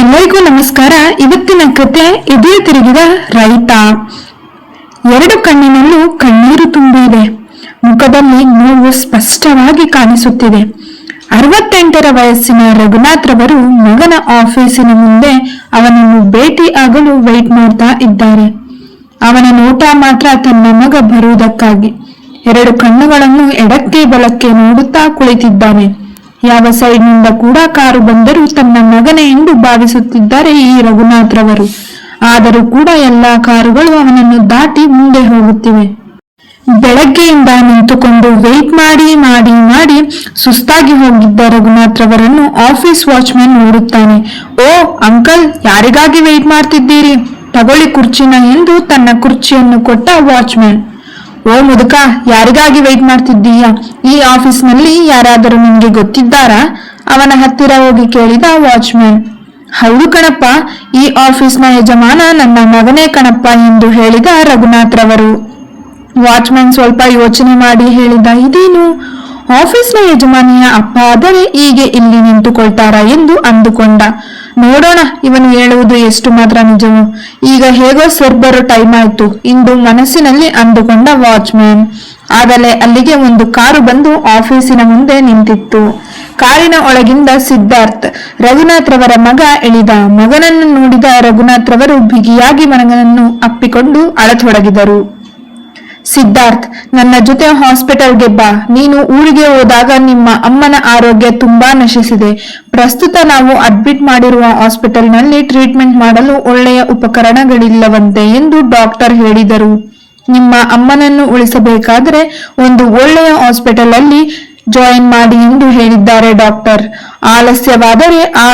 ಎಲ್ಲರಿಗೂ ನಮಸ್ಕಾರ. ಇವತ್ತಿನ ಕತೆ ಎದೆ ತಿರುಗಿದ ರೈತ. ಎರಡು ಕಣ್ಣಿನಲ್ಲೂ ಕಣ್ಣೀರು ತುಂಬಿದೆ. ಮುಖದಲ್ಲಿ ನೋವು ಸ್ಪಷ್ಟವಾಗಿ ಕಾಣಿಸುತ್ತಿದೆ. ಅರವತ್ತೆಂಟರ ವಯಸ್ಸಿನ ರಘುನಾಥ್ ರವರು ಮಗನ ಆಫೀಸಿನ ಮುಂದೆ ಅವನನ್ನು ಭೇಟಿ ಆಗಲು ವೆಯ್ಟ್ ಮಾಡ್ತಾ ಇದ್ದಾರೆ. ಅವನ ನೋಟ ಮಾತ್ರ ತನ್ನ ಮಗ ಬರುವುದಕ್ಕಾಗಿ. ಎರಡು ಕಣ್ಣುಗಳನ್ನು ಎಡಕ್ಕೆ ಬಲಕ್ಕೆ ನೋಡುತ್ತಾ ಕುಳಿತಿದ್ದಾನೆ ಯಾವ ಸೈಡ್ನಿಂದ ಕೂಡ ಕಾರು ಬಂದರೂ ತನ್ನ ಮಗನೇ ಎಂದು ಭಾವಿಸುತ್ತಿದ್ದಾರೆ ಈ ರಘುನಾಥ್ರವರು ಆದರೂ ಕೂಡ ಎಲ್ಲಾ ಕಾರುಗಳು ಅವನನ್ನು ದಾಟಿ ಮುಂದೆ ಹೋಗುತ್ತಿವೆ. ಬೆಳಗ್ಗೆಯಿಂದ ನಿಂತುಕೊಂಡು ವೆಯ್ಟ್ ಮಾಡಿ ಮಾಡಿ ಮಾಡಿ ಸುಸ್ತಾಗಿ ಹೋಗಿದ್ದ ರಘುನಾಥ್ ರವರನ್ನು ಆಫೀಸ್ ವಾಚ್ಮ್ಯಾನ್ ನೋಡುತ್ತಾನೆ. ಓ ಅಂಕಲ್ ಯಾರಿಗಾಗಿ ವೆಯ್ಟ್ ಮಾಡ್ತಿದ್ದೀರಿ? ತಗೊಳ್ಳಿ ಕುರ್ಚಿನ ಎಂದು ತನ್ನ ಕುರ್ಚಿಯನ್ನು ಕೊಟ್ಟ ವಾಚ್ಮ್ಯಾನ್ ಓ ಮುದುಕ, ಯಾರಿಗಾಗಿ ವೆಯ್ಟ್ ಮಾಡ್ತಿದ್ದೀಯಾ? ಈ ಆಫೀಸ್ನಲ್ಲಿ ಯಾರಾದರೂ ನಿನ್ಗೆ ಗೊತ್ತಿದ್ದಾರಾ? ಅವನ ಹತ್ತಿರ ಹೋಗಿ ಕೇಳಿದ ವಾಚ್ಮ್ಯಾನ್ ಹೌದು ಕಣಪ್ಪ, ಈ ಆಫೀಸ್ನ ಯಜಮಾನ ನನ್ನ ಮಗನೇ ಕಣಪ್ಪ ಎಂದು ಹೇಳಿದ ರಘುನಾಥ್ ರವರು. ವಾಚ್ಮ್ಯಾನ್ ಸ್ವಲ್ಪ ಯೋಚನೆ ಮಾಡಿ ಹೇಳಿದ, ಇದೇನು? ಆಫೀಸ್ನ ಯಜಮಾನಿಯ ಅಪ್ಪ ಆದರೆ ಹೀಗೆ ಇಲ್ಲಿ ನಿಂತುಕೊಳ್ತಾರಾ? ಎಂದು ಅಂದುಕೊಂಡ. ನೋಡೋಣ, ಇವನು ಹೇಳುವುದು ಎಷ್ಟು ಮಾತ್ರ ನಿಜವು. ಈಗ ಹೇಗೋ ಸ್ವರ್ಬರು ಬರೋ ಟೈಮ್ ಆಯ್ತು. ಇಂದು ಮನಸ್ಸಿನಲ್ಲಿ ಅಂದುಕೊಂಡ ವಾಚ್ಮ್ಯಾನ್ ಆದರೆ ಅಲ್ಲಿಗೆ ಒಂದು ಕಾರು ಬಂದು ಆಫೀಸಿನ ಮುಂದೆ ನಿಂತಿತ್ತು. ಕಾರಿನ ಒಳಗಿಂದ ಸಿದ್ಧಾರ್ಥ್, ರಘುನಾಥ್ ರವರ ಮಗ ಇಳಿದ. ಮಗನನ್ನು ನೋಡಿದ ರಘುನಾಥ್ ರವರು ಬಿಗಿಯಾಗಿ ಮಗನನ್ನು ಅಪ್ಪಿಕೊಂಡು ಅಳತೊಡಗಿದರು. ಸಿದ್ಧಾರ್ಥ್, ನನ್ನ ಜೊತೆ ಹಾಸ್ಪಿಟಲ್ಗೆ ಬಾ. ನೀನು ಊರಿಗೆ ಹೋದಾಗ ನಿಮ್ಮ ಅಮ್ಮನ ಆರೋಗ್ಯ ತುಂಬಾ ನಶಿಸಿದೆ. ಪ್ರಸ್ತುತ ನಾವು ಅಡ್ಮಿಟ್ ಮಾಡಿರುವ ಹಾಸ್ಪಿಟಲ್ನಲ್ಲಿ ಟ್ರೀಟ್ಮೆಂಟ್ ಮಾಡಲು ಒಳ್ಳೆಯ ಉಪಕರಣಗಳಿಲ್ಲವಂತೆ ಎಂದು ಡಾಕ್ಟರ್ ಹೇಳಿದರು. ನಿಮ್ಮ ಅಮ್ಮನನ್ನು ಉಳಿಸಬೇಕಾದರೆ ಒಂದು ಒಳ್ಳೆಯ ಹಾಸ್ಪಿಟಲ್ ಅಲ್ಲಿ ಜಾಯಿನ್ ಮಾಡಿ ಎಂದು ಹೇಳಿದ್ದಾರೆ ಡಾಕ್ಟರ್. ಆಲಸ್ಯವಾದರೆ ಆ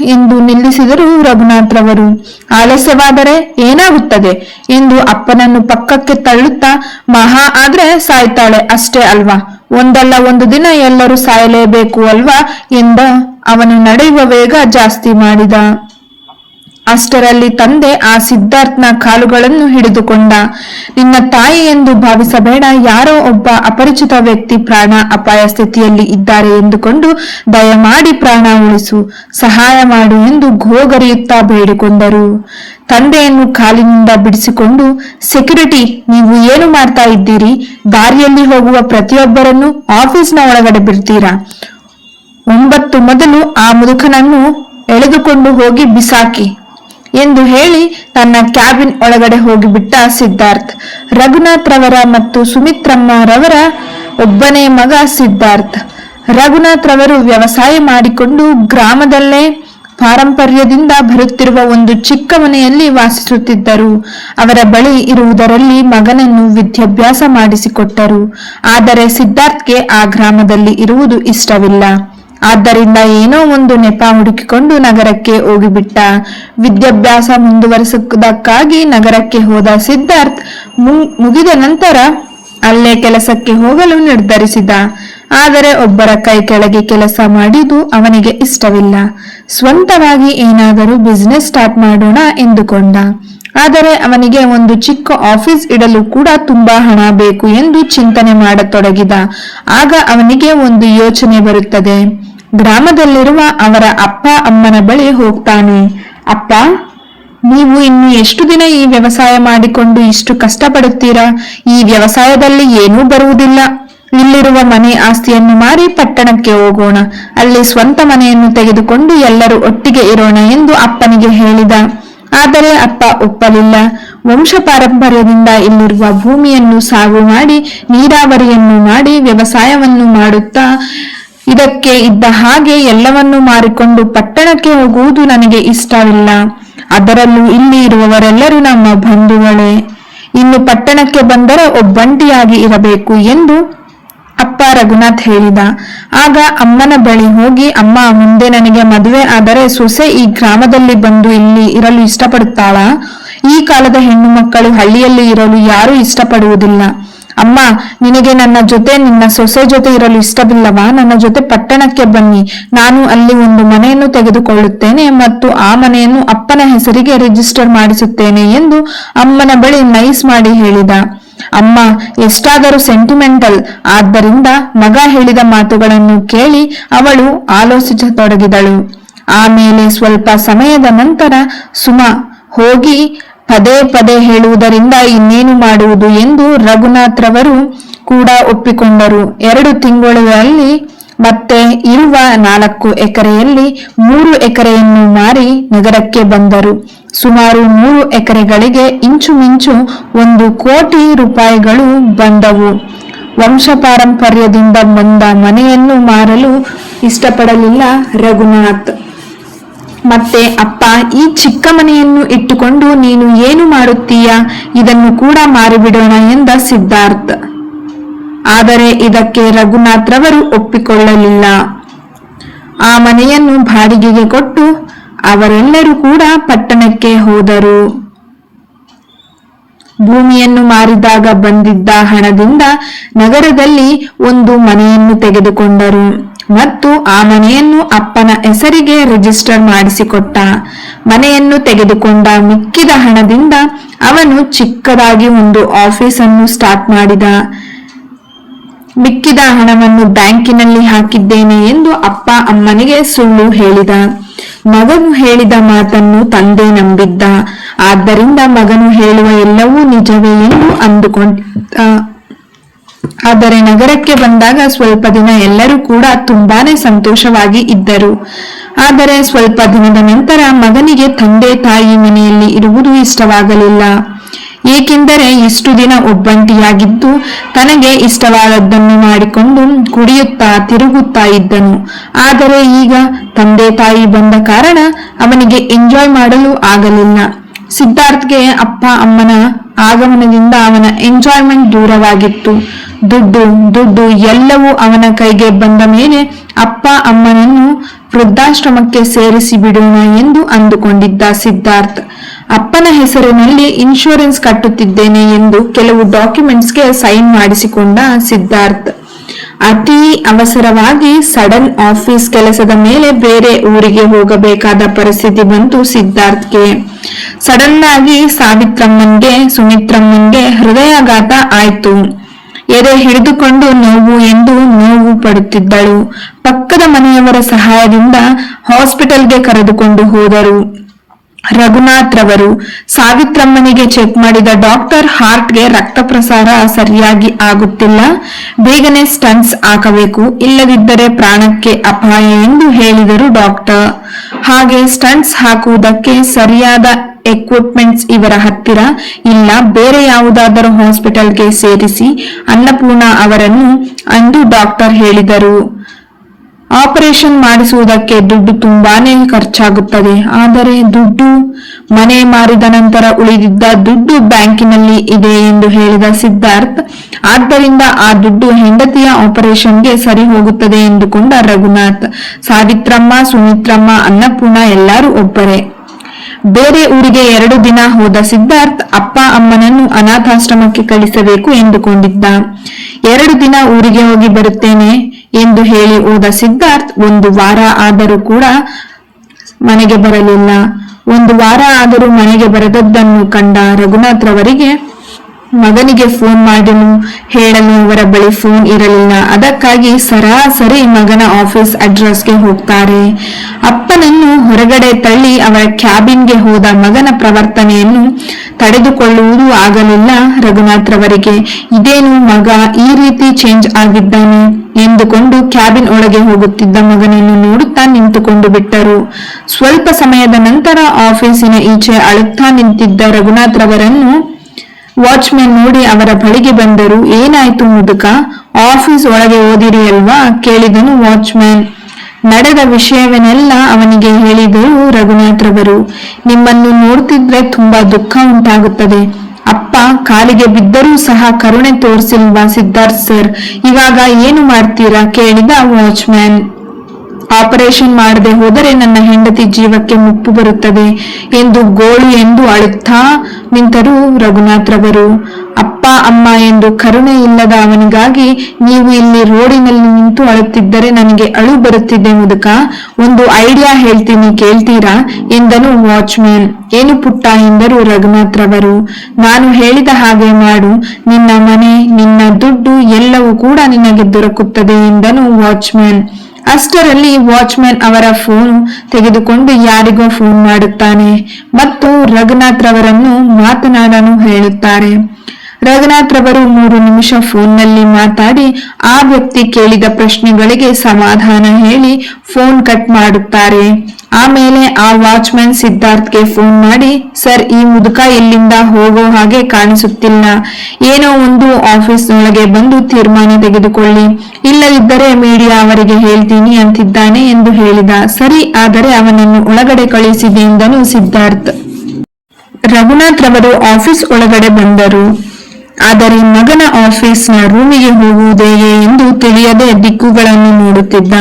ಎಂದು ನಿಲ್ಲಿಸಿದರು ರಘುನಾಥ್ ರವರು. ಆಲಸ್ಯವಾದರೆ ಏನಾಗುತ್ತದೆ? ಎಂದು ಅಪ್ಪನನ್ನು ಪಕ್ಕಕ್ಕೆ ತಳ್ಳುತ್ತಾ, ಮಹಾ, ಆದ್ರೆ ಸಾಯ್ತಾಳೆ ಅಷ್ಟೇ ಅಲ್ವಾ? ಒಂದಲ್ಲ ಒಂದು ದಿನ ಎಲ್ಲರೂ ಸಾಯಲೇಬೇಕು ಅಲ್ವಾ? ಎಂದ ಅವನು ನಡೆಯುವ ವೇಗ ಜಾಸ್ತಿ ಮಾಡಿದ. ಅಷ್ಟರಲ್ಲಿ ತಂದೆ ಆ ಸಿದ್ಧಾರ್ಥ್ನ ಕಾಲುಗಳನ್ನು ಹಿಡಿದುಕೊಂಡ. ನಿನ್ನ ತಾಯಿ ಎಂದು ಭಾವಿಸಬೇಡ, ಯಾರೋ ಒಬ್ಬ ಅಪರಿಚಿತ ವ್ಯಕ್ತಿ ಪ್ರಾಣ ಅಪಾಯ ಸ್ಥಿತಿಯಲ್ಲಿ ಇದ್ದಾರೆ ಎಂದುಕೊಂಡು ದಯಮಾಡಿ ಪ್ರಾಣ ಉಳಿಸು, ಸಹಾಯ ಮಾಡು ಎಂದು ಘೋಗರಿಯುತ್ತಾ ಬೇಡಿಕೊಂಡರು. ತಂದೆಯನ್ನು ಕಾಲಿನಿಂದ ಬಿಡಿಸಿಕೊಂಡು, ಸೆಕ್ಯೂರಿಟಿ, ನೀವು ಏನು ಮಾಡ್ತಾ ಇದ್ದೀರಿ? ದಾರಿಯಲ್ಲಿ ಹೋಗುವ ಪ್ರತಿಯೊಬ್ಬರನ್ನು ಆಫೀಸ್ನ ಒಳಗಡೆ ಬಿಡ್ತೀರಾ? ಒಂಬತ್ತು ಮೊದಲು ಆ ಮುದುಕನನ್ನು ಎಳೆದುಕೊಂಡು ಹೋಗಿ ಬಿಸಾಕಿ ಎಂದು ಹೇಳಿ ತನ್ನ ಕ್ಯಾಬಿನ್ ಒಳಗಡೆ ಹೋಗಿಬಿಟ್ಟ ಸಿದ್ಧಾರ್ಥ್. ರಘುನಾಥ್ ರವರ ಮತ್ತು ಸುಮಿತ್ರಮ್ಮ ರವರ ಒಬ್ಬನೇ ಮಗ ಸಿದ್ಧಾರ್ಥ್. ರಘುನಾಥ್ ರವರು ವ್ಯವಸಾಯ ಮಾಡಿಕೊಂಡು ಗ್ರಾಮದಲ್ಲೇ ಪಾರಂಪರ್ಯದಿಂದ ಬರುತ್ತಿರುವ ಒಂದು ಚಿಕ್ಕ ಮನೆಯಲ್ಲಿ ವಾಸಿಸುತ್ತಿದ್ದರು. ಅವರ ಬಳಿ ಇರುವುದರಲ್ಲಿ ಮಗನನ್ನು ವಿದ್ಯಾಭ್ಯಾಸ ಮಾಡಿಸಿಕೊಟ್ಟರು. ಆದರೆ ಸಿದ್ಧಾರ್ಥ್ಗೆ ಆ ಗ್ರಾಮದಲ್ಲಿ ಇರುವುದು ಇಷ್ಟವಿಲ್ಲ. ಆದ್ದರಿಂದ ಏನೋ ಒಂದು ನೆಪ ಹುಡುಕಿಕೊಂಡು ನಗರಕ್ಕೆ ಹೋಗಿಬಿಟ್ಟ. ವಿದ್ಯಾಭ್ಯಾಸ ಮುಂದುವರಿಸುವುದಕ್ಕಾಗಿ ನಗರಕ್ಕೆ ಹೋದ ಸಿದ್ಧಾರ್ಥ್ ಮುಗಿದ ನಂತರ ಅಲ್ಲೇ ಕೆಲಸಕ್ಕೆ ಹೋಗಲು ನಿರ್ಧರಿಸಿದ. ಆದರೆ ಒಬ್ಬರ ಕೈ ಕೆಳಗೆ ಕೆಲಸ ಮಾಡಿದ್ದು ಅವನಿಗೆ ಇಷ್ಟವಿಲ್ಲ. ಸ್ವಂತವಾಗಿ ಏನಾದರೂ ಬಿಸ್ನೆಸ್ ಸ್ಟಾರ್ಟ್ ಮಾಡೋಣ ಎಂದುಕೊಂಡ. ಆದರೆ ಅವನಿಗೆ ಒಂದು ಚಿಕ್ಕ ಆಫೀಸ್ ಇಡಲು ಕೂಡ ತುಂಬಾ ಹಣ ಬೇಕು ಎಂದು ಚಿಂತನೆ ಮಾಡತೊಡಗಿದ. ಆಗ ಅವನಿಗೆ ಒಂದು ಯೋಚನೆ ಬರುತ್ತದೆ. ಗ್ರಾಮದಲ್ಲಿರುವ ಅವರ ಅಪ್ಪ ಅಮ್ಮನ ಬಳಿ ಹೋಗ್ತಾನೆ. ಅಪ್ಪ, ನೀವು ಇನ್ನು ಎಷ್ಟು ದಿನ ಈ ವ್ಯವಸಾಯ ಮಾಡಿಕೊಂಡು ಇಷ್ಟು ಕಷ್ಟಪಡುತ್ತೀರಾ? ಈ ವ್ಯವಸಾಯದಲ್ಲಿ ಏನೂ ಬರುವುದಿಲ್ಲ. ಇಲ್ಲಿರುವ ಮನೆ ಆಸ್ತಿಯನ್ನು ಮಾರಿ ಪಟ್ಟಣಕ್ಕೆ ಹೋಗೋಣ. ಅಲ್ಲಿ ಸ್ವಂತ ಮನೆಯನ್ನು ತೆಗೆದುಕೊಂಡು ಎಲ್ಲರೂ ಒಟ್ಟಿಗೆ ಇರೋಣ ಎಂದು ಅಪ್ಪನಿಗೆ ಹೇಳಿದ. ಆದರೆ ಅಪ್ಪ ಒಪ್ಪಲಿಲ್ಲ. ವಂಶ ಪಾರಂಪರ್ಯದಿಂದ ಇಲ್ಲಿರುವ ಭೂಮಿಯನ್ನು ಸಾಗು ಮಾಡಿ ನೀರಾವರಿಯನ್ನು ಮಾಡಿ ವ್ಯವಸಾಯವನ್ನು ಮಾಡುತ್ತಾ ಇದಕ್ಕೆ ಇದ್ದ ಹಾಗೆ ಎಲ್ಲವನ್ನೂ ಮಾರಿಕೊಂಡು ಪಟ್ಟಣಕ್ಕೆ ಹೋಗುವುದು ನನಗೆ ಇಷ್ಟವಿಲ್ಲ. ಅದರಲ್ಲೂ ಇಲ್ಲಿ ಇರುವವರೆಲ್ಲರೂ ನಮ್ಮ ಬಂಧುಗಳೇ. ಇನ್ನು ಪಟ್ಟಣಕ್ಕೆ ಬಂದರೆ ಒಬ್ಬಂಟಿಯಾಗಿ ಇರಬೇಕು ಎಂದು ಅಪ್ಪ ರಘುನಾಥ್ ಹೇಳಿದ. ಆಗ ಅಮ್ಮನ ಬಳಿ ಹೋಗಿ, ಅಮ್ಮ, ಮುಂದೆ ನನಗೆ ಮದುವೆ ಆದರೆ ಸೊಸೆ ಈ ಗ್ರಾಮದಲ್ಲಿ ಬಂದು ಇಲ್ಲಿ ಇರಲು ಇಷ್ಟಪಡುತ್ತಾಳಾ? ಈ ಕಾಲದ ಹೆಣ್ಣು ಮಕ್ಕಳು ಹಳ್ಳಿಯಲ್ಲಿ ಇರಲು ಯಾರೂ ಇಷ್ಟಪಡುವುದಿಲ್ಲ. ಅಮ್ಮ, ನಿನಗೆ ನನ್ನ ಜೊತೆ, ನಿನ್ನ ಸೊಸೆ ಜೊತೆ ಇರಲು ಇಷ್ಟವಿಲ್ಲವಾ? ನನ್ನ ಜೊತೆ ಪಟ್ಟಣಕ್ಕೆ ಬನ್ನಿ. ನಾನು ಅಲ್ಲಿ ಒಂದು ಮನೆಯನ್ನು ತೆಗೆದುಕೊಳ್ಳುತ್ತೇನೆ ಮತ್ತು ಆ ಮನೆಯನ್ನು ಅಪ್ಪನ ಹೆಸರಿಗೆ ರಿಜಿಸ್ಟರ್ ಮಾಡಿಸುತ್ತೇನೆ ಎಂದು ಅಮ್ಮನ ಬಳಿ ನೈಸ್ ಮಾಡಿ ಹೇಳಿದ. ಅಮ್ಮ, ಎಷ್ಟಾದರೂ ಸೆಂಟಿಮೆಂಟಲ್ ಆದ್ದರಿಂದ ಮಗ ಹೇಳಿದ ಮಾತುಗಳನ್ನು ಕೇಳಿ ಅವಳು ಆಲೋಚಿಸತೊಡಗಿದಳು. ಆಮೇಲೆ ಸ್ವಲ್ಪ ಸಮಯದ ನಂತರ ಸುಮ ಹೋಗಿ ಪದೇ ಪದೇ ಹೇಳುವುದರಿಂದ ಇನ್ನೇನು ಮಾಡುವುದು ಎಂದು ರಘುನಾಥ್ ರವರು ಕೂಡ ಒಪ್ಪಿಕೊಂಡರು. ಎರಡು ತಿಂಗಳಲ್ಲಿ ಮತ್ತೆ ಇರುವ ನಾಲ್ಕು ಎಕರೆಯಲ್ಲಿ ಮೂರು ಎಕರೆಯನ್ನು ಮಾರಿ ನಗರಕ್ಕೆ ಬಂದರು. ಸುಮಾರು ಮೂರು ಎಕರೆಗಳಿಗೆ ಇಂಚುಮಿಂಚು ಒಂದು ಕೋಟಿ ರೂಪಾಯಿಗಳು ಬಂದವು. ವಂಶ ಪಾರಂಪರ್ಯದಿಂದ ಬಂದ ಮನೆಯನ್ನು ಮಾರಲು ಇಷ್ಟಪಡಲಿಲ್ಲ ರಘುನಾಥ್. ಮತ್ತೆ, ಅಪ್ಪ, ಈ ಚಿಕ್ಕ ಮನೆಯನ್ನು ಇಟ್ಟುಕೊಂಡು ನೀನು ಏನು ಮಾಡುತ್ತೀಯ? ಇದನ್ನು ಕೂಡ ಮಾರಿಬಿಡೋಣ ಎಂದ ಸಿದ್ಧಾರ್ಥ್. ಆದರೆ ಇದಕ್ಕೆ ರಘುನಾಥ್ ರವರು ಒಪ್ಪಿಕೊಳ್ಳಲಿಲ್ಲ. ಆ ಮನೆಯನ್ನು ಬಾಡಿಗೆಗೆ ಕೊಟ್ಟು ಅವರೆಲ್ಲರೂ ಕೂಡ ಪಟ್ಟಣಕ್ಕೆ ಹೋದರು. ಭೂಮಿಯನ್ನು ಮಾರಿದಾಗ ಬಂದಿದ್ದ ಹಣದಿಂದ ನಗರದಲ್ಲಿ ಒಂದು ಮನೆಯನ್ನು ತೆಗೆದುಕೊಂಡರು. ಮತ್ತು ಆ ಮನೆಯನ್ನು ಅಪ್ಪನ ಹೆಸರಿಗೆ ರಿಜಿಸ್ಟರ್ ಮಾಡಿಸಿಕೊಟ್ಟ. ಮನೆಯನ್ನು ತೆಗೆದುಕೊಂಡ ಮಿಕ್ಕಿದ ಹಣದಿಂದ ಅವನು ಚಿಕ್ಕದಾಗಿ ಒಂದು ಆಫೀಸನ್ನು ಸ್ಟಾರ್ಟ್ ಮಾಡಿದ. ಮಿಕ್ಕಿದ ಹಣವನ್ನು ಬ್ಯಾಂಕಿನಲ್ಲಿ ಹಾಕಿದ್ದೇನೆ ಎಂದು ಅಪ್ಪ ಅಮ್ಮನಿಗೆ ಸುಳ್ಳು ಹೇಳಿದ. ಮಗನು ಹೇಳಿದ ಮಾತನ್ನು ತಂದೆ ನಂಬಿದ್ದ. ಆದ್ದರಿಂದ ಮಗನು ಹೇಳುವ ಎಲ್ಲವೂ ನಿಜವೇ ಎಂದು ಅಂದುಕೊಂಡಿದ್ದ ಆದರೆ ನಗರಕ್ಕೆ ಬಂದಾಗ ಸ್ವಲ್ಪ ದಿನ ಎಲ್ಲರೂ ಕೂಡ ತುಂಬಾನೇ ಸಂತೋಷವಾಗಿ ಇದ್ದರು. ಆದರೆ ಸ್ವಲ್ಪ ದಿನದ ನಂತರ ಮಗನಿಗೆ ತಂದೆ ತಾಯಿ ಮನೆಯಲ್ಲಿ ಇರುವುದು ಇಷ್ಟವಾಗಲಿಲ್ಲ. ಏಕೆಂದರೆ ಇಷ್ಟು ದಿನ ಒಬ್ಬಂಟಿಯಾಗಿದ್ದು ತನಗೆ ಇಷ್ಟವಾದದ್ದನ್ನು ಮಾಡಿಕೊಂಡು ಕುಡಿಯುತ್ತಾ ತಿರುಗುತ್ತಾ ಇದ್ದನು. ಆದರೆ ಈಗ ತಂದೆ ತಾಯಿ ಬಂದ ಕಾರಣ ಅವನಿಗೆ ಎಂಜಾಯ್ ಮಾಡಲು ಆಗಲಿಲ್ಲ. ಸಿದ್ಧಾರ್ಥ್ಗೆ ಅಪ್ಪ ಅಮ್ಮನ ಆಗಮನದಿಂದ ಅವನ ಎಂಜಾಯ್ಮೆಂಟ್ ದೂರವಾಗಿತ್ತು. ದುಡ್ಡು ದುಡ್ಡು ಎಲ್ಲವೂ ಅವನ ಕೈಗೆ ಬಂದ ಮೇಲೆ ಅಪ್ಪ ಅಮ್ಮನನ್ನು ವೃದ್ಧಾಶ್ರಮಕ್ಕೆ ಸೇರಿಸಿ ಬಿಡೋಣ ಎಂದು ಅಂದುಕೊಂಡಿದ್ದ ಸಿದ್ಧಾರ್ಥ್. ಅಪ್ಪನ ಹೆಸರಿನಲ್ಲಿ ಇನ್ಶೂರೆನ್ಸ್ ಕಟ್ಟುತ್ತಿದ್ದೇನೆ ಎಂದು ಕೆಲವು ಡಾಕ್ಯುಮೆಂಟ್ಸ್ಗೆ ಸೈನ್ ಮಾಡಿಸಿಕೊಂಡ ಸಿದ್ಧಾರ್ಥ್. ಅತಿ ಅವಸರವಾಗಿ ಸಡನ್ ಆಫೀಸ್ ಕೆಲಸದ ಮೇಲೆ ಬೇರೆ ಊರಿಗೆ ಹೋಗಬೇಕಾದ ಪರಿಸ್ಥಿತಿ ಬಂತು ಸಿದ್ಧಾರ್ಥ್ಗೆ. ಸಡನ್ ಆಗಿ ಸಾವಿತ್ರಮ್ಮನ್ಗೆ, ಸುಮಿತ್ರಮ್ಮನ್ಗೆ ಹೃದಯಾಘಾತ ಆಯ್ತು. ಎದೆ ಹಿಡಿದುಕೊಂಡು ನೋವು ಎಂದು ನೋವು ಪಡುತ್ತಿದ್ದಳು. ಪಕ್ಕದ ಮನೆಯವರ ಸಹಾಯದಿಂದ ಹಾಸ್ಪಿಟಲ್ಗೆ ಕರೆದುಕೊಂಡು ಹೋದರು. ರಘುನಾಥ್ ರವರು ಸಾವಿತ್ರಮ್ಮನಿಗೆ ಚೆಕ್ ಮಾಡಿದ ಡಾಕ್ಟರ್ ಹಾರ್ಟ್ಗೆ ರಕ್ತ ಪ್ರಸಾರ ಸರಿಯಾಗಿ ಆಗುತ್ತಿಲ್ಲ. ಬೇಗನೆ ಸ್ಟನ್ಸ್ ಹಾಕಬೇಕು, ಇಲ್ಲದಿದ್ದರೆ ಪ್ರಾಣಕ್ಕೆ ಅಪಾಯ ಎಂದು ಹೇಳಿದರು ಡಾಕ್ಟರ್. ಹಾಗೆ ಸ್ಟನ್ಸ್ ಹಾಕುವುದಕ್ಕೆ ಸರಿಯಾದ ಎಕ್ವಿಪ್ಮೆಂಟ್ಸ್ ಇವರ ಹತ್ತಿರ ಇಲ್ಲ. ಬೇರೆ ಯಾವುದಾದರೂ ಹಾಸ್ಪಿಟಲ್ಗೆ ಸೇರಿಸಿ ಅನ್ನಪೂರ್ಣ ಅವರನ್ನು ಅಂದು ಡಾಕ್ಟರ್ ಹೇಳಿದರು. ಆಪರೇಷನ್ ಮಾಡಿಸುವುದಕ್ಕೆ ದುಡ್ಡು ತುಂಬಾನೇ ಖರ್ಚಾಗುತ್ತದೆ. ಆದರೆ ದುಡ್ಡು ಮನೆ ಮಾರಿದ ನಂತರ ಉಳಿದಿದ್ದ ದುಡ್ಡು ಬ್ಯಾಂಕಿನಲ್ಲಿ ಇದೆ ಎಂದು ಹೇಳಿದ ಸಿದ್ಧಾರ್ಥ್, ಆದ್ದರಿಂದ ಆ ದುಡ್ಡು ಹೆಂಡತಿಯ ಆಪರೇಷನ್ಗೆ ಸರಿ ಹೋಗುತ್ತದೆ ಎಂದುಕೊಂಡ ರಘುನಾಥ್, ಸಾವಿತ್ರಮ್ಮ, ಸುಮಿತ್ರಮ್ಮ, ಅನ್ನಪೂರ್ಣ ಎಲ್ಲರೂ ಒಬ್ಬರೇ. ಬೇರೆ ಊರಿಗೆ ಎರಡು ದಿನ ಹೋದ ಸಿದ್ಧಾರ್ಥ್, ಅಪ್ಪ ಅಮ್ಮನನ್ನು ಅನಾಥಾಶ್ರಮಕ್ಕೆ ಕಳಿಸಬೇಕು ಎಂದುಕೊಂಡಿದ್ದ. ಎರಡು ದಿನ ಊರಿಗೆ ಹೋಗಿ ಬರುತ್ತೇನೆ ಎಂದು ಹೇಳಿ ಹೋದ ಸಿದ್ಧಾರ್ಥ್, ಒಂದು ವಾರ ಆದರೂ ಕೂಡ ಮನೆಗೆ ಬರಲಿಲ್ಲ. ಒಂದು ವಾರ ಆದರೂ ಮನೆಗೆ ಬರದದ್ದನ್ನು ಕಂಡ ರಘುನಾಥ್ ರವರಿಗೆ ಮಗನಿಗೆ ಫೋನ್ ಮಾಡಲು ಹೇಳಲು ಅವರ ಬಳಿ ಫೋನ್ ಇರಲಿಲ್ಲ. ಅದಕ್ಕಾಗಿ ಸರಾಸರಿ ಮಗನ ಆಫೀಸ್ ಅಡ್ರೆಸ್ಗೆ ಹೋಗ್ತಾರೆ. ಅಪ್ಪನನ್ನು ಹೊರಗಡೆ ತಳ್ಳಿ ಅವರ ಕ್ಯಾಬಿನ್ಗೆ ಹೋದ ಮಗನ ಪ್ರವರ್ತನೆಯನ್ನು ತಡೆದುಕೊಳ್ಳುವುದು ಆಗಲಿಲ್ಲ ರಘುನಾಥ್ ರವರಿಗೆ. ಇದೇನು ಮಗ ಈ ರೀತಿ ಚೇಂಜ್ ಆಗಿದ್ದಾನೆ? ಎಂದುಕೊಂಡು ಕ್ಯಾಬಿನ್ ಒಳಗೆ ಹೋಗುತ್ತಿದ್ದ ಮಗನನ್ನು ನೋಡುತ್ತಾ ನಿಂತುಕೊಂಡು ಬಿಟ್ಟರು. ಸ್ವಲ್ಪ ಸಮಯದ ನಂತರ ಆಫೀಸಿನ ಈಚೆ ಅಳುತ್ತಾ ನಿಂತಿದ್ದ ರಘುನಾಥ್ ರವರನ್ನು ವಾಚ್ಮೆನ್ ನೋಡಿ ಅವರ ಬಳಿಗೆ ಬಂದರು, ಏನಾಯ್ತು ಮುದುಕ? ಆಫೀಸ್ ಒಳಗೆ ಓದಿರಿ ಅಲ್ವಾ? ಕೇಳಿದನು ವಾಚ್ಮ್ಯಾನ್. ನಡೆದ ವಿಷಯವನ್ನೆಲ್ಲ ಅವನಿಗೆ ಹೇಳಿದರು ರಘುನಾಥ್ ರವರು. ನಿಮ್ಮನ್ನು ನೋಡ್ತಿದ್ರೆ ತುಂಬಾ ದುಃಖ ಉಂಟಾಗುತ್ತದೆ. ಅಪ್ಪ, ಕಾಲಿಗೆ ಬಿದ್ದರೂ ಸಹ ಕರುಣೆ ತೋರಿಸಿಲ್ವಾ ಸಿದ್ಧಾರ್ಥ್ ಸರ್? ಇವಾಗ ಏನು ಮಾಡ್ತೀರಾ? ಕೇಳಿದ ವಾಚ್ಮ್ಯಾನ್. ಆಪರೇಷನ್ ಮಾಡದೆ ಹೋದರೆ ನನ್ನ ಹೆಂಡತಿ ಜೀವಕ್ಕೆ ಮುಪ್ಪು ಬರುತ್ತದೆ ಎಂದು ಗೋಳು ಎಂದು ಅಳುತ್ತಾ ನಿಂತರು ರಘುನಾಥ್ರವರು ಅಪ್ಪ, ಅಮ್ಮ ಎಂದು ಕರುಣೆ ಇಲ್ಲದ ಅವನಿಗಾಗಿ ನೀವು ಇಲ್ಲಿ ರೋಡಿನಲ್ಲಿ ನಿಂತು ಅಳುತ್ತಿದ್ದರೆ ನನಗೆ ಅಳು ಬರುತ್ತಿದೆ ಮುದುಕ. ಒಂದು ಐಡಿಯಾ ಹೇಳ್ತೀನಿ ಕೇಳ್ತೀರಾ? ಎಂದನು ವಾಚ್ಮ್ಯಾನ್. ಏನು ಪುಟ್ಟ ಎಂದರು ರಘುನಾಥ್ರವರು ನಾನು ಹೇಳಿದ ಹಾಗೆ ಮಾಡು. ನಿನ್ನ ಮನೆ, ನಿನ್ನ ದುಡ್ಡು ಎಲ್ಲವೂ ಕೂಡ ನಿನಗೆ ದೊರಕುತ್ತದೆ ಎಂದನು ವಾಚ್ಮ್ಯಾನ್. ಅಷ್ಟರಲ್ಲಿ ವಾಚ್ಮ್ಯಾನ್ ಅವರ ಫೋನ್ ತೆಗೆದುಕೊಂಡು ಯಾರಿಗೋ ಫೋನ್ ಮಾಡುತ್ತಾನೆ. ಮತ್ತು ರಘುನಾಥ್ ರವರನ್ನು ಮಾತನಾಡಲು ಹೇಳುತ್ತಾರೆ. ರಘುನಾಥ್ ರವರು ಮೂರು ನಿಮಿಷ ಫೋನ್ನಲ್ಲಿ ಮಾತಾಡಿ ಆ ವ್ಯಕ್ತಿ ಕೇಳಿದ ಪ್ರಶ್ನೆಗಳಿಗೆ ಸಮಾಧಾನ ಹೇಳಿ ಫೋನ್ ಕಟ್ ಮಾಡುತ್ತಾರೆ. ಆಮೇಲೆ ಆ ವಾಚ್ಮ್ಯಾನ್ ಸಿದ್ಧಾರ್ಥ್ಗೆ ಫೋನ್ ಮಾಡಿ, ಸರ್, ಈ ಮುದುಕ ಇಲ್ಲಿಂದ ಹೋಗೋ ಹಾಗೆ ಕಾಣಿಸುತ್ತಿಲ್ಲ. ಏನೋ ಒಂದು ಆಫೀಸ್ ಆಫೀಸ್ನೊಳಗೆ ಬಂದು ತೀರ್ಮಾನ ತೆಗೆದುಕೊಳ್ಳಿ. ಇಲ್ಲದಿದ್ದರೆ ಮೀಡಿಯಾ ಅವರಿಗೆ ಹೇಳ್ತೀನಿ ಅಂತಿದ್ದಾನೆ ಎಂದು ಹೇಳಿದ. ಸರಿ, ಆದರೆ ಅವನನ್ನು ಒಳಗಡೆ ಕಳುಹಿಸಿದೆ ಎಂದನು ಸಿದ್ಧಾರ್ಥ್. ರಘುನಾಥ್ ರವರು ಆಫೀಸ್ ಒಳಗಡೆ ಬಂದರು. ಆದರೆ ಮಗನ ಆಫೀಸ್ನ ರೂಮಿಗೆ ಹೋಗುವುದೇ ಎಂದು ತಿಳಿಯದೆ ದಿಕ್ಕುಗಳನ್ನು ನೋಡುತ್ತಿದ್ದ.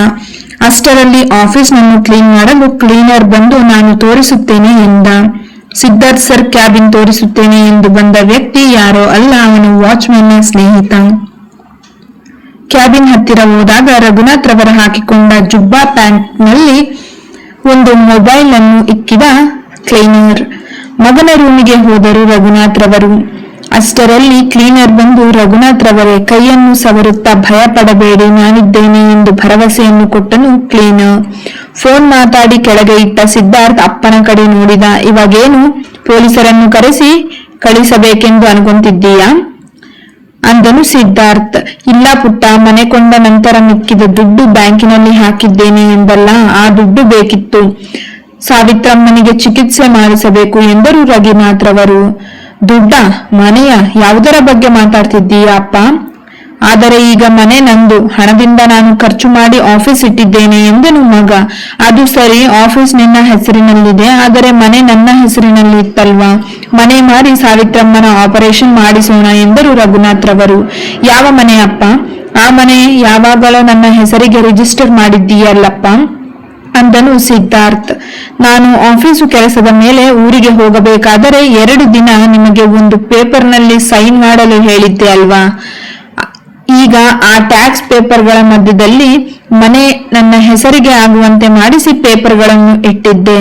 ಅಷ್ಟರಲ್ಲಿ ಆಫೀಸ್ನನ್ನು ಕ್ಲೀನ್ ಮಾಡಲು ಕ್ಲೀನರ್ ಬಂದು ನಾನು ತೋರಿಸುತ್ತೇನೆ ಎಂದ. ಸಿದ್ಧಾರ್ಥ್ ಸರ್ ಕ್ಯಾಬಿನ್ ತೋರಿಸುತ್ತೇನೆ ಎಂದು ಬಂದ ವ್ಯಕ್ತಿ ಯಾರೋ ಅಲ್ಲ, ಅವನು ವಾಚ್ಮನ್ನ ಸ್ನೇಹಿತ. ಕ್ಯಾಬಿನ್ ಹತ್ತಿರ ಹೋದಾಗ ರಘುನಾಥ್ ರವರ ಹಾಕಿಕೊಂಡ ಜುಬ್ಬಾ ಪ್ಯಾಂಟ್ನಲ್ಲಿ ಒಂದು ಮೊಬೈಲ್ ಅನ್ನು ಇಕ್ಕಿದ ಕ್ಲೀನರ್. ಮಗನ ರೂಮಿಗೆ ಹೋದರು ರಘುನಾಥ್ ರವರು. ಅಷ್ಟರಲ್ಲಿ ಕ್ಲೀನರ್ ಬಂದು ರಘುನಾಥ್ ರವರೇ ಕೈಯನ್ನು ಸವರುತ್ತಾ ಭಯ ಪಡಬೇಡಿ ನಾನಿದ್ದೇನೆ ಎಂದು ಭರವಸೆಯನ್ನು ಕೊಟ್ಟನು ಕ್ಲೀನರ್ ಫೋನ್ ಮಾತಾಡಿ ಕೆಳಗೆ ಇಟ್ಟ ಸಿದ್ಧಾರ್ಥ್ ಅಪ್ಪನ ಕಡೆ ನೋಡಿದ, ಇವಾಗೇನು? ಪೊಲೀಸರನ್ನು ಕರೆಸಿ ಕಳಿಸಬೇಕೆಂದು ಅನ್ಕೊಂತಿದ್ದೀಯಾ? ಅಂದನು ಸಿದ್ಧಾರ್ಥ್. ಇಲ್ಲ ಪುಟ್ಟ, ಮನೆ ಕೊಂಡ ನಂತರ ಮಿಕ್ಕಿದ ದುಡ್ಡು ಬ್ಯಾಂಕಿನಲ್ಲಿ ಹಾಕಿದ್ದೇನೆ ಎಂದಲ್ಲ, ಆ ದುಡ್ಡು ಬೇಕಿತ್ತು. ಸಾವಿತ್ರಮ್ಮನಿಗೆ ಚಿಕಿತ್ಸೆ ಮಾಡಿಸಬೇಕು ಎಂದರು ರಘುನಾಥ್ ರವರು. ದುಡ್ಡ, ಮನೆಯ ಯಾವುದರ ಬಗ್ಗೆ ಮಾತಾಡ್ತಿದ್ದೀಯಾ ಅಪ್ಪ? ಆದರೆ ಈಗ ಮನೆ ನಂದು. ಹಣದಿಂದ ನಾನು ಖರ್ಚು ಮಾಡಿ ಆಫೀಸ್ ಇಟ್ಟಿದ್ದೇನೆ ಎಂದನು ಮಗ. ಅದು ಸರಿ, ಆಫೀಸ್ ನಿನ್ನ ಹೆಸರಿನಲ್ಲಿದೆ, ಆದರೆ ಮನೆ ನನ್ನ ಹೆಸರಿನಲ್ಲಿ ಇತ್ತಲ್ವಾ ಮನೆ ಮಾರಿ ಸಾವಿತ್ರಮ್ಮನ ಆಪರೇಷನ್ ಮಾಡಿಸೋಣ ಎಂದರು ರಘುನಾಥ್ ರವರು. ಯಾವ ಮನೆ ಅಪ್ಪ? ಆ ಮನೆ ಯಾವಾಗಲೂ ನನ್ನ ಹೆಸರಿಗೆ ರಿಜಿಸ್ಟರ್ ಮಾಡಿದ್ದೀಯಲ್ಲಪ್ಪ? ಅಂದನು ಸಿದ್ಧಾರ್ಥ್. ನಾನು ಆಫೀಸು ಕೆಲಸದ ಮೇಲೆ ಊರಿಗೆ ಹೋಗಬೇಕಾದರೆ ಎರಡು ದಿನ ನಿಮಗೆ ಒಂದು ಪೇಪರ್ನಲ್ಲಿ ಸೈನ್ ಮಾಡಲು ಹೇಳಿದ್ದೆ ಅಲ್ವಾ? ಈಗ ಆ ಟ್ಯಾಕ್ಸ್ ಪೇಪರ್ಗಳ ಮಧ್ಯದಲ್ಲಿ ಮನೆ ನನ್ನ ಹೆಸರಿಗೆ ಆಗುವಂತೆ ಮಾಡಿಸಿ ಪೇಪರ್ಗಳನ್ನು ಇಟ್ಟಿದ್ದೆ.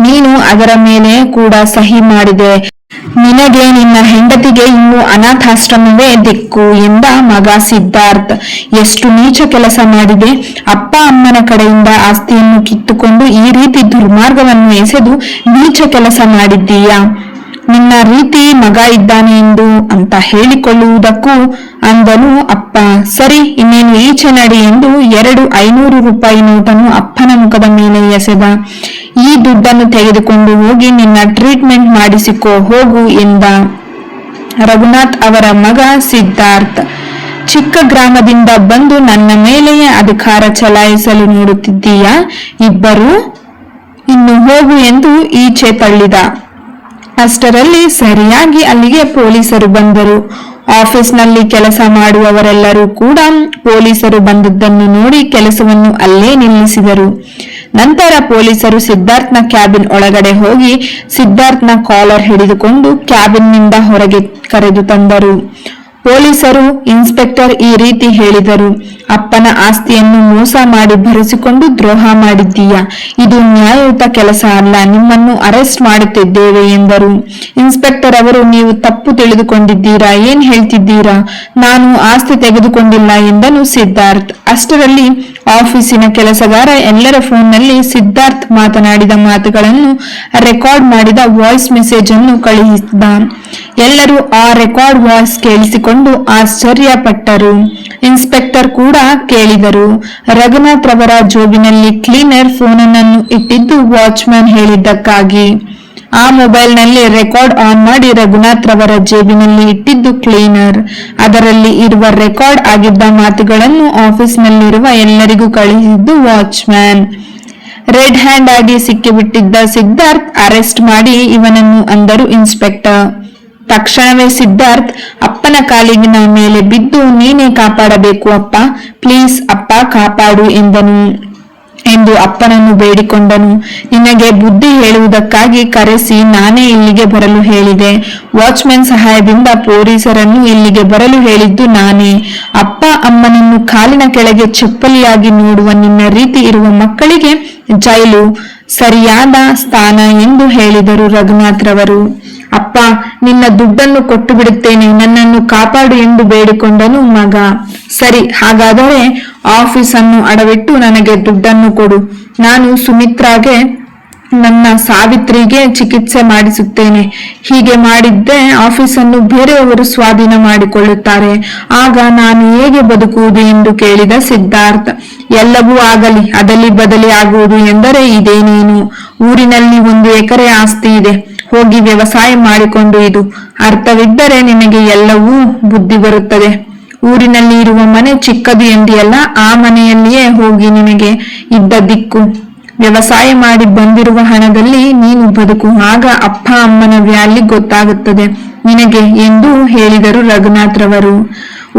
ನೀನು ಅದರ ಮೇಲೆ ಕೂಡ ಸಹಿ ಮಾಡಿದೆ. ನಿನಗೆ ನಿನ್ನ ಹೆಂಡತಿಗೆ ಇನ್ನು ಅನಾಥಾಶ್ರಮವೇ ದಿಕ್ಕು ಎಂದ ಮಗ ಸಿದ್ಧಾರ್ಥ್. ಎಷ್ಟು ನೀಚ ಕೆಲಸ ಮಾಡಿದೆ. ಅಪ್ಪ ಅಮ್ಮನ ಕಡೆಯಿಂದ ಆಸ್ತಿಯನ್ನು ಕಿತ್ತುಕೊಂಡು ಈ ರೀತಿ ದುರ್ಮಾರ್ಗವನ್ನು ಎಸೆದು ನೀಚ ಕೆಲಸ ಮಾಡಿದ್ದೀಯಾ? ನಿನ್ನ ರೀತಿ ಮಗ ಇದ್ದಾನೆ ಎಂದು ಅಂತ ಹೇಳಿಕೊಳ್ಳುವುದಕ್ಕೂ ಅಂದನು ಅಪ್ಪ. ಸರಿ, ಇನ್ನೇನು ಈಚೆ ನಡಿ ಎಂದು ಎರಡು ಐನೂರು ರೂಪಾಯಿ ನೋಟನ್ನು ಅಪ್ಪನ ಮುಖದ ಮೇಲೆ ಎಸೆದ. ಈ ದುಡ್ಡನ್ನು ತೆಗೆದುಕೊಂಡು ಹೋಗಿ ನಿನ್ನ ಟ್ರೀಟ್ಮೆಂಟ್ ಮಾಡಿಸಿಕೋ, ಹೋಗು ಎಂದ. ರಘುನಾಥ್ ಅವರ ಮಗ ಸಿದ್ಧಾರ್ಥ ಚಿಕ್ಕ ಗ್ರಾಮದಿಂದ ಬಂದು ನನ್ನ ಮೇಲೆಯೇ ಅಧಿಕಾರ ಚಲಾಯಿಸಲು ನೋಡುತ್ತಿದ್ದೀಯಾ? ಇಬ್ಬರು? ಇನ್ನು ಹೋಗು ಎಂದು ಈಚೆ ತಳ್ಳಿದ. ಅಷ್ಟರಲ್ಲಿ ಸರಿಯಾಗಿ ಅಲ್ಲಿಗೆ ಪೊಲೀಸರು ಬಂದರು. ಆಫೀಸ್ನಲ್ಲಿ ಕೆಲಸ ಮಾಡುವವರೆಲ್ಲರೂ ಕೂಡ ಪೊಲೀಸರು ಬಂದದ್ದನ್ನು ನೋಡಿ ಕೆಲಸವನ್ನು ಅಲ್ಲೇ ನಿಲ್ಲಿಸಿದರು. ನಂತರ ಪೊಲೀಸರು ಸಿದ್ಧಾರ್ಥ್ನ ಕ್ಯಾಬಿನ್ ಒಳಗಡೆ ಹೋಗಿ ಸಿದ್ಧಾರ್ಥ್ನ ಕಾಲರ್ ಹಿಡಿದುಕೊಂಡು ಕ್ಯಾಬಿನ್ನಿಂದ ಹೊರಗೆ ಕರೆದು ತಂದರು. ಪೊಲೀಸರು, ಇನ್ಸ್ಪೆಕ್ಟರ್ ಈ ರೀತಿ ಹೇಳಿದರು, ಅಪ್ಪನ ಆಸ್ತಿಯನ್ನು ಮೋಸ ಮಾಡಿ ಭರಿಸಿಕೊಂಡು ದ್ರೋಹ ಮಾಡಿದ್ದೀಯ? ಇದು ನ್ಯಾಯಯುತ ಕೆಲಸ ಅಲ್ಲ, ನಿಮ್ಮನ್ನು ಅರೆಸ್ಟ್ ಮಾಡುತ್ತಿದ್ದೇವೆ ಎಂದರು. ಇನ್ಸ್ಪೆಕ್ಟರ್ ಅವರು, ನೀವು ತಪ್ಪು ತಿಳಿದುಕೊಂಡಿದ್ದೀರಾ, ಏನ್ ಹೇಳ್ತಿದ್ದೀರಾ? ನಾನು ಆಸ್ತಿ ತೆಗೆದುಕೊಂಡಿಲ್ಲ ಎಂದನು ಸಿದ್ಧಾರ್ಥ್. ಅಷ್ಟರಲ್ಲಿ ಆಫೀಸಿನ ಕೆಲಸಗಾರ ಎಲ್ಲರ ಫೋನ್ನಲ್ಲಿ ಸಿದ್ಧಾರ್ಥ್ ಮಾತನಾಡಿದ ಮಾತುಗಳನ್ನು ರೆಕಾರ್ಡ್ ಮಾಡಿದ ವಾಯ್ಸ್ ಮೆಸೇಜ್ ಅನ್ನು ಕಳುಹಿಸಿದ. ಎಲ್ಲರೂ ಆ ರೆಕಾರ್ಡ್ ವಾಯ್ಸ್ ಕೇಳಿಸಿಕೊಂಡು ಆಶ್ಚರ್ಯಪಟ್ಟರು. ಇನ್ಸ್ಪೆಕ್ಟರ್ ಕೂಡ ಕೇಳಿದರು. ರಘುನಾಥ್ ರವರ ಜೋಬಿನಲ್ಲಿ ಕ್ಲೀನರ್ ಫೋನನ್ನು ಇಟ್ಟಿದ್ದು ವಾಚ್ಮ್ಯಾನ್ ಹೇಳಿದ್ದಕ್ಕಾಗಿ. ಆ ಮೊಬೈಲ್ನಲ್ಲಿ ರೆಕಾರ್ಡ್ ಆನ್ ಮಾಡಿ ರಘುನಾಥ್ ರವರ ಜೇಬಿನಲ್ಲಿ ಇಟ್ಟಿದ್ದು ಕ್ಲೀನರ್. ಅದರಲ್ಲಿ ಇರುವ ರೆಕಾರ್ಡ್ ಆಗಿದ್ದ ಮಾತುಗಳನ್ನು ಆಫೀಸ್ನಲ್ಲಿರುವ ಎಲ್ಲರಿಗೂ ಕಳುಹಿಸಿದ್ದು ವಾಚ್ಮ್ಯಾನ್. ರೆಡ್ ಹ್ಯಾಂಡ್ ಆಗಿ ಸಿಕ್ಕಿಬಿಟ್ಟಿದ್ದ ಸಿದ್ಧಾರ್ಥ್ ಅರೆಸ್ಟ್ ಮಾಡಿ ಇವನನ್ನು ಅಂದರು ಇನ್ಸ್ಪೆಕ್ಟರ್. ತಕ್ಷಣವೇ ಸಿದ್ಧಾರ್ಥ್, ಅಪ್ಪನ ಕಾಲಿಗಿನ ಮೇಲೆ ಬಿದ್ದು ನೀನೇ ಕಾಪಾಡಬೇಕು ಅಪ್ಪ, ಪ್ಲೀಸ್ ಅಪ್ಪ ಕಾಪಾಡು ಎಂದನು. ಎಂದು ಅಪ್ಪನನ್ನು ಬೇಡಿಕೊಂಡನು. ನಿನಗೆ ಬುದ್ಧಿ ಹೇಳುವುದಕ್ಕಾಗಿ ಕರೆಸಿ ನಾನೇ ಇಲ್ಲಿಗೆ ಬರಲು ಹೇಳಿದೆ. ವಾಚ್ಮನ್ ಸಹಾಯದಿಂದ ಪೊಲೀಸರನ್ನು ಇಲ್ಲಿಗೆ ಬರಲು ಹೇಳಿದ್ದು ನಾನೇ. ಅಪ್ಪ ಅಮ್ಮನನ್ನು ಕಾಲಿನ ಕೆಳಗೆ ಚಪ್ಪಲಿಯಾಗಿ ನೋಡುವ ನಿನ್ನ ರೀತಿ ಇರುವ ಮಕ್ಕಳಿಗೆ ಜೈಲು, ಸರಿಯಾದ ಸ್ಥಾನ ಎಂದು ಹೇಳಿದರು ರಘುನಾಥ್ ರವರು ಅಪ್ಪ, ನಿನ್ನ ದುಡ್ಡನ್ನು ಕೊಟ್ಟು ಬಿಡುತ್ತೇನೆ ನನ್ನನ್ನು ಕಾಪಾಡು ಎಂದು ಬೇಡಿಕೊಂಡನು ಮಗ. ಸರಿ, ಹಾಗಾದರೆ ಆಫೀಸ್ ಅನ್ನು ಅಡವಿಟ್ಟು ನನಗೆ ದುಡ್ಡನ್ನು ಕೊಡು. ನಾನು ಸುಮಿತ್ರಾಗೆ ನನ್ನ ಸಾವಿತ್ರಿಗೆ ಚಿಕಿತ್ಸೆ ಮಾಡಿಸುತ್ತೇನೆ. ಹೀಗೆ ಮಾಡಿದ್ದೆ ಆಫೀಸನ್ನು ಬೇರೆಯವರು ಸ್ವಾಧೀನ ಮಾಡಿಕೊಳ್ಳುತ್ತಾರೆ. ಆಗ ನಾನು ಹೇಗೆ ಬದುಕುವುದು ಎಂದು ಕೇಳಿದ ಸಿದ್ಧಾರ್ಥ, ಎಲ್ಲವೂ ಆಗಲಿ ಅದಲಿ ಬದಲಿ ಆಗುವುದು ಎಂದರೆ ಇದೇನೇನು? ಊರಿನಲ್ಲಿ ಒಂದು ಎಕರೆ ಆಸ್ತಿ ಇದೆ. ಹೋಗಿ ವ್ಯವಸಾಯ ಮಾಡಿಕೊಂಡು ಇದು ಅರ್ಥವಿದ್ದರೆ ನಿನಗೆ ಎಲ್ಲವೂ ಬುದ್ಧಿ ಬರುತ್ತದೆ. ಊರಿನಲ್ಲಿ ಇರುವ ಮನೆ ಚಿಕ್ಕದು ಎಂದಿಯಲ್ಲ, ಆ ಮನೆಯಲ್ಲಿಯೇ ಹೋಗಿ ನಿನಗೆ ಇದ್ದ ದಿಕ್ಕು. ವ್ಯವಸಾಯ ಮಾಡಿ ಬಂದಿರುವ ಹಣದಲ್ಲಿ ನೀನು ಬದುಕು. ಆಗ ಅಪ್ಪ ಅಮ್ಮನ ವ್ಯಾಲಿ ಗೊತ್ತಾಗುತ್ತದೆ. ನಿನಗೆ ಎಂದು ಹೇಳಿದರು ರಘುನಾಥ್ರವರು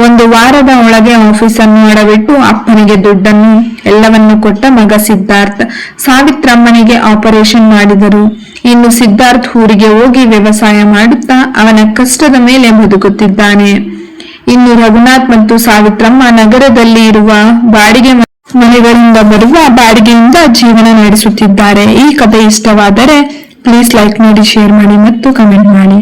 ಒಂದು ವಾರದ ಒಳಗೆ ಆಫೀಸನ್ನು ಅಡವಿಟ್ಟು ಅಪ್ಪನಿಗೆ ದುಡ್ಡನ್ನು, ಎಲ್ಲವನ್ನು ಕೊಟ್ಟ ಮಗ ಸಿದ್ಧಾರ್ಥ್ ಸಾವಿತ್ರಮ್ಮನಿಗೆ ಆಪರೇಷನ್ ಮಾಡಿದರು. ಇನ್ನು ಸಿದ್ಧಾರ್ಥ್ ಊರಿಗೆ ಹೋಗಿ ವ್ಯವಸಾಯ ಮಾಡುತ್ತಾ ಅವನ ಕಷ್ಟದ ಮೇಲೆ ಬದುಕುತ್ತಿದ್ದಾನೆ. ಇನ್ನು ರಘುನಾಥ್ ಮತ್ತು ಸಾವಿತ್ರಮ್ಮ ನಗರದಲ್ಲಿ ಇರುವ ಬಾಡಿಗೆ ಮನೆಗಳಿಂದ ಬರುವ ಬಾಡಿಗೆಯಿಂದ ಜೀವನ ನಡೆಸುತ್ತಿದ್ದಾರೆ. ಈ ಕಥೆ ಇಷ್ಟವಾದರೆ ಪ್ಲೀಸ್ ಲೈಕ್ ಮಾಡಿ ಶೇರ್ ಮಾಡಿ ಮತ್ತು ಕಮೆಂಟ್ ಮಾಡಿ.